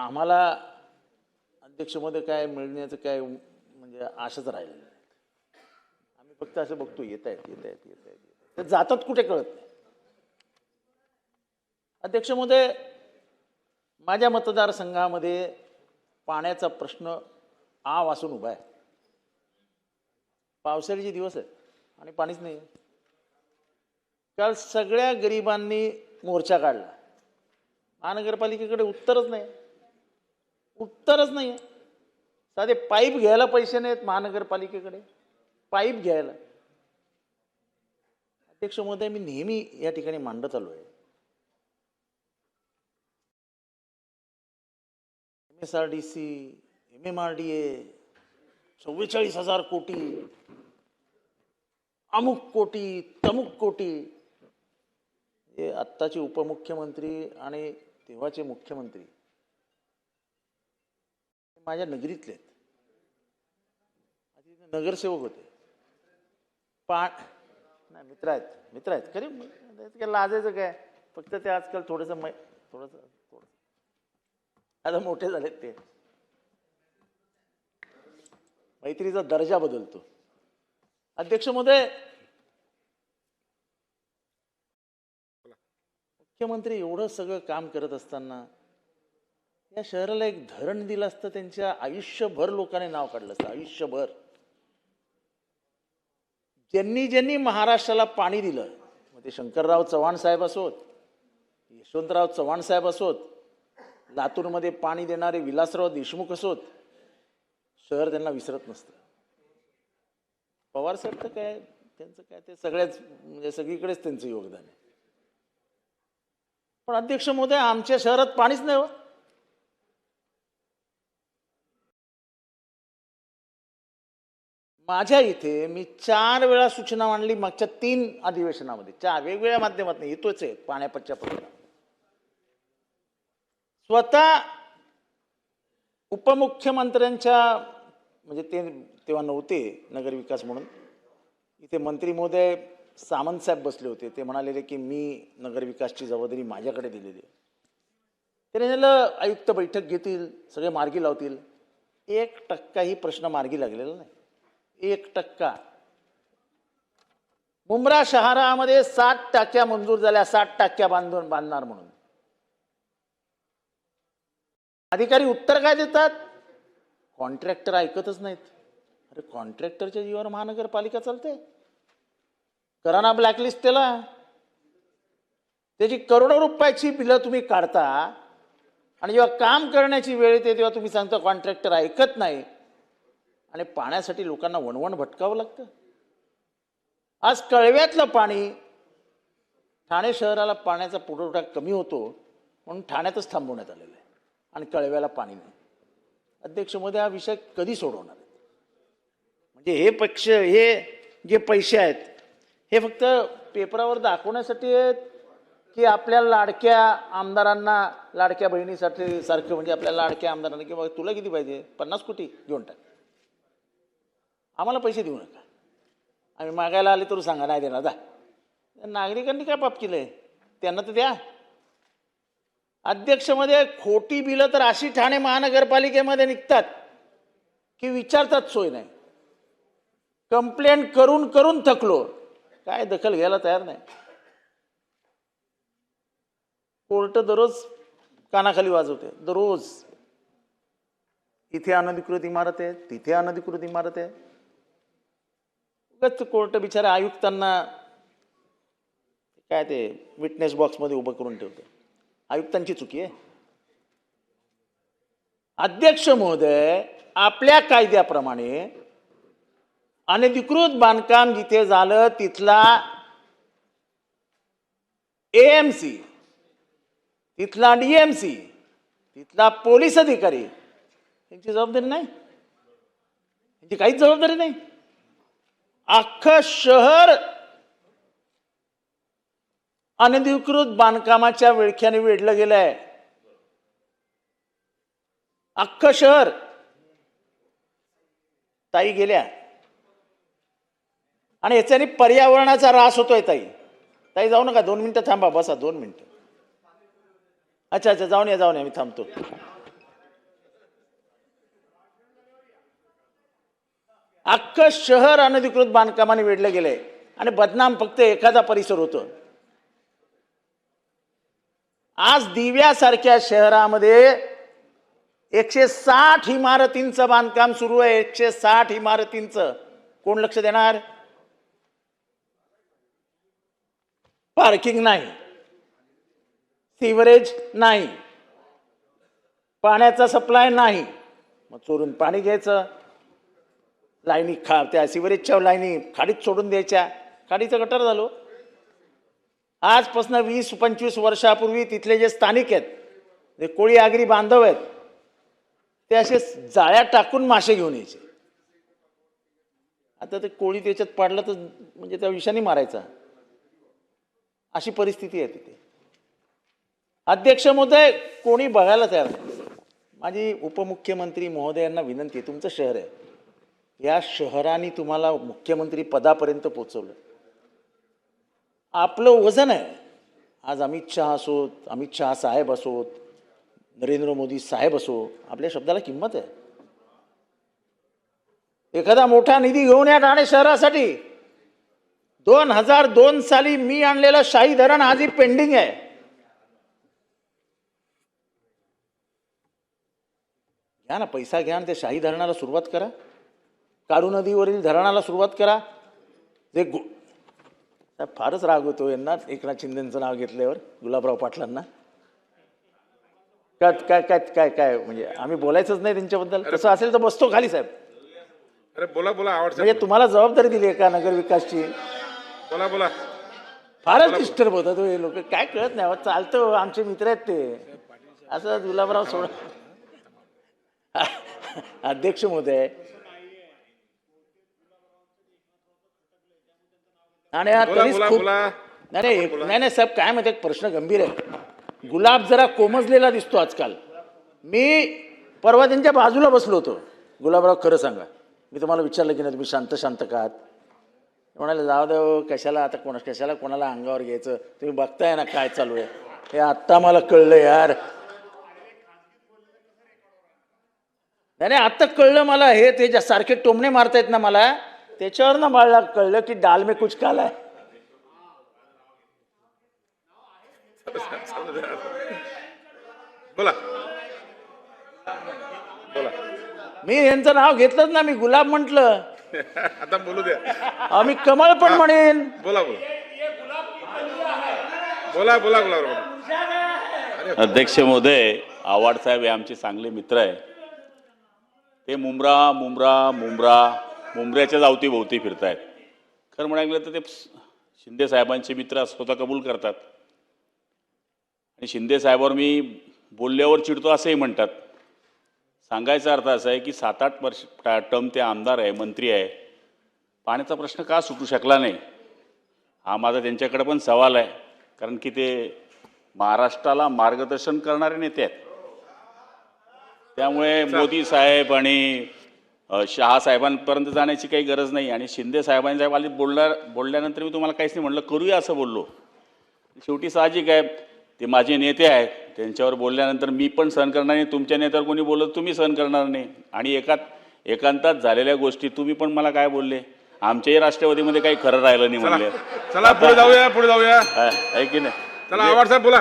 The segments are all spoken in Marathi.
आम्हाला अध्यक्षमध्ये काय मिळण्याचं काय म्हणजे आशाच राहिलेलं नाही. आम्ही फक्त असं बघतो येत आहेत येत आहेत येत आहेत ते जातात कुठे कळत नाही. अध्यक्ष माझ्या मतदारसंघामध्ये पाण्याचा प्रश्न आ वासून उभा आहे. पावसाळ्याचे दिवस आहेत आणि पाणीच नाही काल सगळ्या गरिबांनी मोर्चा काढला. महानगरपालिकेकडे उत्तरच नाही. उत्तरच नाही साधे पाईप घ्यायला पैसे नाहीत महानगरपालिकेकडे. पाईप घ्यायला. अध्यक्ष महोदय मी नेहमी या ठिकाणी मांडत आलो आहे M S R D C M M R D A चव्वेचाळीस हजार कोटी अमुक कोटी तमुक कोटी. हे आत्ताचे उपमुख्यमंत्री आणि तेव्हाचे मुख्यमंत्री माझ्या नगरीतले आहेत. नगरसेवक होते. पा नाही मित्र आहेत मित्र आहेत. खरे काय लाजायचं काय? फक्त ते आजकाल थोडंसं मै थोडंसं थोडंसं. आता मोठे झालेत ते. मैत्रीचा दर्जा बदलतो. अध्यक्ष महोदय. मुख्यमंत्री एवढं सगळं काम करत असताना या शहराला एक धरण दिलं असतं त्यांच्या आयुष्यभर लोकांनी नाव काढलं असतं आयुष्यभर. ज्यांनी ज्यांनी महाराष्ट्राला पाणी दिलं मग ते शंकरराव चव्हाण साहेब असोत यशवंतराव चव्हाण साहेब असोत लातूरमध्ये पाणी देणारे विलासराव देशमुख असोत शहर त्यांना विसरत नसतं. पवार साहेब तर काय त्यांचं काय ते सगळ्याच म्हणजे सगळीकडेच त्यांचं योगदान आहे. पण अध्यक्ष महोदय आमच्या शहरात पाणीच नाही हो. माझ्या इथे मी चार वेळा सूचना मांडली मागच्या तीन अधिवेशनामध्ये. चार वेगवेगळ्या माध्यमातून येतोच आहे पाण्यापच्या प्रश्न स्वतः उपमुख्यमंत्र्यांच्या म्हणजे ते तेव्हा नव्हते नगरविकास म्हणून इथे मंत्री महोदय सामंत साहेब बसले होते. ते म्हणालेले की मी नगरविकासची जबाबदारी माझ्याकडे दिलेली आहे. त्याने आयुक्त बैठक घेतील सगळे मार्गी लावतील. एक टक्काही प्रश्न मार्गी लागलेला नाही. एक टक्का. मुंब्रा शहरामध्ये सात टाक्या मंजूर झाल्या सात टाक्या बांधून बांधणार म्हणून. अधिकारी उत्तर काय देतात? कॉन्ट्रॅक्टर ऐकतच नाहीत. अरे कॉन्ट्रॅक्टरच्या जीवावर महानगरपालिका चालते. कराना ब्लॅकलिस्ट त्याला. त्याची करोडो रुपयाची बिलं तुम्ही काढता आणि जेव्हा काम करण्याची वेळ येते तेव्हा तुम्ही सांगता कॉन्ट्रॅक्टर ऐकत नाही. आणि पाण्यासाठी लोकांना वणवण भटकावं लागतं. आज कळव्यातलं पाणी ठाणे शहराला पाण्याचा पुरवठा कमी होतो म्हणून ठाण्यातच थांबवण्यात आलेलं आहे आणि कळव्याला पाणी नाही. अध्यक्ष मोदी हा विषय कधी सोडवणार आहेत? म्हणजे हे पक्ष हे जे पैसे आहेत हे फक्त पेपरावर दाखवण्यासाठी आहेत की आपल्या लाडक्या आमदारांना लाडक्या बहिणीसाठी सारखं म्हणजे आपल्या लाडक्या आमदारांना किंवा तुला किती पाहिजे? पन्नास कोटी घेऊन टाक. आम्हाला पैसे देऊ नका. आम्ही मागायला आले तर सांगा नाही देणार दा नागरिकांनी काय पाप आहे त्यांना तर द्या. अध्यक्षमध्ये खोटी बिलं तर अशी ठाणे महानगरपालिकेमध्ये निघतात की विचारतात सोय नाही. कंप्लेंट करून करून थकलो. काय दखल घ्यायला तयार नाही. कोर्ट दररोज कानाखाली वाजवते दररोज. इथे अनधिकृत इमारत आहे तिथे अनधिकृत इमारत आहे. उगाच कोर्ट बिचारा आयुक्तांना काय ते विटनेस बॉक्समध्ये उभं करून ठेवतं आयुक्तांची चुकी आहे. अध्यक्ष महोदय आपल्या कायद्याप्रमाणे अनधिकृत बांधकाम जिथे झालं तिथला एएमसी तिथला डीएमसी तिथला पोलीस अधिकारी यांची जबाबदारी नाही. यांची काहीच जबाबदारी नाही. अख्खं शहर अनधिकृत बांधकामाच्या विळख्याने वेढलं गेलं आहे अख्खं शहर ताई गेल्या. आणि याच्याने पर्यावरणाचा ऱ्हास होतोय ताई. ताई जाऊ नका दोन मिनटं थांबा बसा दोन मिनटं. अच्छा अच्छा जाऊन या जाऊन या मी थांबतो. अख्खं शहर अनधिकृत बांधकामाने वेढलं गेलंय आणि बदनाम फक्त एखादा परिसर होतो. आज दिव्यासारख्या शहरामध्ये एकशे साठ इमारतींचं बांधकाम सुरू आहे. एकशे साठ इमारतींचं. कोण लक्ष देणार? पार्किंग नाही. सिवरेज नाही. पाण्याचा सप्लाय नाही. मग चोरून पाणी घ्यायचं. लाईनी खा त्या सिवरेजच्या लाईनी खाडीत सोडून द्यायच्या. खाडीचं गटर झालो. आजपासून वीस पंचवीस वर्षापूर्वी तिथले जे स्थानिक आहेत जे कोळी आगरी बांधव आहेत ते असे जाळ्या टाकून मासे घेऊन यायचे. आता ते कोळी त्याच्यात पडलं तर म्हणजे त्या विषाने मारायचा. अशी परिस्थिती आहे तिथे. अध्यक्ष महोदय कोणी बघायला तयार नाही. माझी उपमुख्यमंत्री महोदयांना विनंती आहे तुमचं शहर आहे. या शहराने तुम्हाला मुख्यमंत्री पदापर्यंत पोचवलं आपलं वजन आहे. आज अमित शहा असोत अमित शहा साहेब असोत नरेंद्र मोदी साहेब असो आपल्या शब्दाला किंमत आहे. एखादा मोठा निधी घेऊन या ठाणे शहरासाठी. दोन हजार दोन साली मी आणलेलं शाही धरण आजही पेंडिंग आहे. घ्या ना पैसा घ्या आणि ते शाही धरणाला सुरुवात करा. काळू नदीवरील धरणाला सुरुवात करा. जे गु फारच राग होतो यांना. एकनाथ शिंदेचं नाव घेतल्यावर गुलाबराव पाटलांना. काय काय काय काय काय? म्हणजे आम्ही बोलायचंच नाही त्यांच्याबद्दल. तसं असेल तर बसतो खाली साहेब. अरे बोला बोला आवड म्हणजे तुम्हाला जबाबदारी दिली आहे का नगर विकासची? बोला बोला. फारच डिस्टर्ब होतात हो हे लोक. काय कळत नाही अहो, चालतं हो, आमचे मित्र आहेत ते. असं गुलाबराव सोड. अध्यक्ष महोदय आणि बोला बोला खूप बोला. नाही नाही नाही नाही साहेब काय माहिती प्रश्न गंभीर आहे. गुलाब जरा कोमजलेला दिसतो आजकाल. मी परवा त्यांच्या बाजूला बसलो होतो. गुलाबराव खरं सांगा. मी तुम्हाला विचारलं की नाही तुम्ही शांत शांत का आहात? म्हणाले जाऊ दे हो, कशाला आता कोणा कशाला कोणाला अंगावर घ्यायचं? तुम्ही बघताय ना काय चालू आहे. हे आत्ता मला कळलं यार. नाही नाही आत्ता कळलं मला हे ते ज्या सारखे टोमणे मारतायत ना मला त्याच्यावर ना मला कळलं की डाल में कुछ काला आहे बोला. बोला. मी यांचं नाव घेतलंच ना मी गुलाब म्हटलं. आता बोलू द्या. आम्ही कमळ पण म्हणेन. बोला बोला. बोला बोला बोला अध्यक्ष महोदय आव्हाड साहेब हे आमचे चांगले मित्र आहे. ते मुंब्रा मुंब्रा मुंब्रा मुंबऱ्याच्याच अवतीभोवती फिरतायत. खरं म्हणायला गेलं तर ते शिंदे साहेबांचे मित्र स्वतः कबूल करतात. आणि शिंदे साहेबांवर मी बोलल्यावर चिडतो असंही म्हणतात. सांगायचा अर्थ असा आहे की सात आठ वर्ष टर्म ते आमदार आहे मंत्री आहे. पाण्याचा प्रश्न का सुटू शकला नाही? हा माझा त्यांच्याकडे पण सवाल आहे. कारण की ते महाराष्ट्राला मार्गदर्शन करणारे नेते आहेत. त्यामुळे मोदी साहेब आणि शहा साहेबांपर्यंत जाण्याची काही गरज नाही आणि शिंदे साहेबांच्या वाली बोलल्या बोलल्यानंतर मी तुम्हाला काहीच नाही म्हणलं करूया असं बोललो. शेवटी साहजिक आहे ते माझे नेते आहेत त्यांच्यावर बोलल्यानंतर मी पण सहन करणार नाही तुमच्या नेत्यावर कोणी बोललं तुम्ही सहन करणार नाही. आणि एकात एकांतात झालेल्या गोष्टी तुम्ही पण मला काय बोलले? आमच्याही राष्ट्रवादीमध्ये काही खरं राहिलं नाही म्हणले. चला पुढे जाऊया पुढे जाऊया. हा, आहे की नाही? चला आवाड साहेब बोला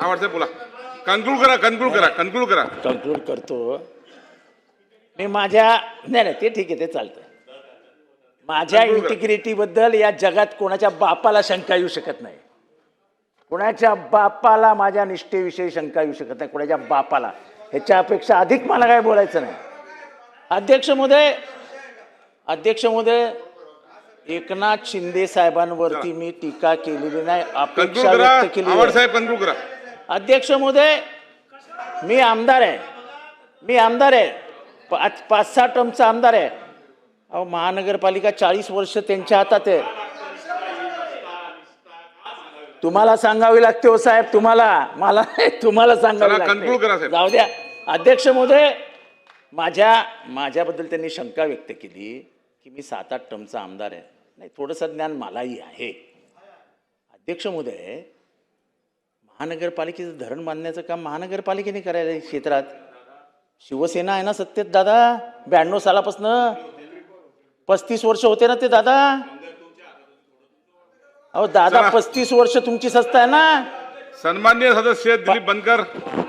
आवाड साहेब बोला. कन्क्लूड करा कन्क्लूड करा कन्क्लूड करा. कन्क्लूड करतो. मी माझ्या नाही नाही ते ठीक आहे ते चालतं माझ्या. इंटिग्रिटीबद्दल या जगात कोणाच्या बापाला शंका येऊ शकत नाही. कोणाच्या बापाला माझ्या निष्ठेविषयी शंका येऊ शकत नाही कोणाच्या बापाला. ह्याच्यापेक्षा अधिक मला काय बोलायचं नाही. अध्यक्ष महोदय अध्यक्ष महोदय एकनाथ शिंदे साहेबांवरती मी टीका केलेली नाही अपेक्षा व्यक्त केली अध्यक्ष महोदय मी आमदार आहे. मी आमदार आहे. पाच पाच सहा टर्मचा आमदार आहे. अहो महानगरपालिका चाळीस वर्ष त्यांच्या हातात आहे. तुम्हाला सांगावी लागते हो साहेब तुम्हाला मला तुम्हाला सांगावी लागते. जाऊ द्या. अध्यक्ष महोदय माझ्या माझ्याबद्दल त्यांनी शंका व्यक्त केली की मी सात आठ टर्मचा आमदार आहे. नाही थोडंसं ज्ञान मलाही आहे. अध्यक्ष महोदय महानगरपालिकेचं धरण बांधण्याचं काम महानगरपालिकेने करायला क्षेत्रात. शिवसेना आहे ना सत्तेत दादा? ब्याण्णव सालापासनं? पस्तीस वर्ष होते ना ते दादा? अहो दादा. पस्तीस वर्ष तुमची संस्था आहे ना? सन्मान्य सदस्य दिलीप बनकर.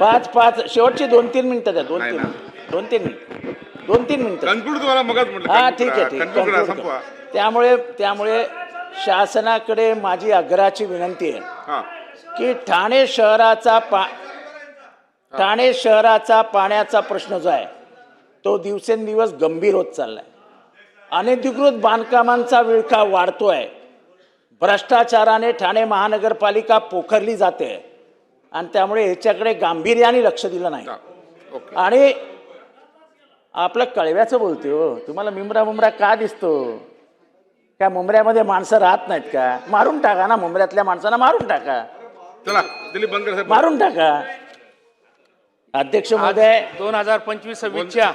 पाच पाच शेवटची दोन तीन मिनिटं द्या दोन नाही तीन ना. दोन तीन मिनिट. दोन तीन मिनिटं. कन्क्लूड तुम्हाला मगच म्हटलं. हा ठीक आहे. ठीक conclude करा, conclude संपवा. करा. त्यामुळे त्यामुळे शासनाकडे माझी आग्रहाची विनंती आहे हा. की ठाणे शहराचा पा ठाणे शहराचा पाण्याचा प्रश्न जो आहे तो दिवसेंदिवस गंभीर होत चाललाय. अनधिकृत बांधकामांचा विळखा वाढतोय. भ्रष्टाचाराने ठाणे महानगरपालिका पोखरली जाते आणि त्यामुळे ह्याच्याकडे गांभीर्याने लक्ष दिलं नाही. आणि आपलं कळव्याचं बोलते हो. तुम्हाला मिमरा मुमरा का दिसतो? काय मुंबऱ्यामध्ये माणसं राहत नाहीत का? मारून टाका ना मुंबऱ्यातल्या माणसांना मारून टाका. चला दिलीप बनकर मारून टाका. अध्यक्ष महोदय दोन हजार पंचवीस सव्वीसच्या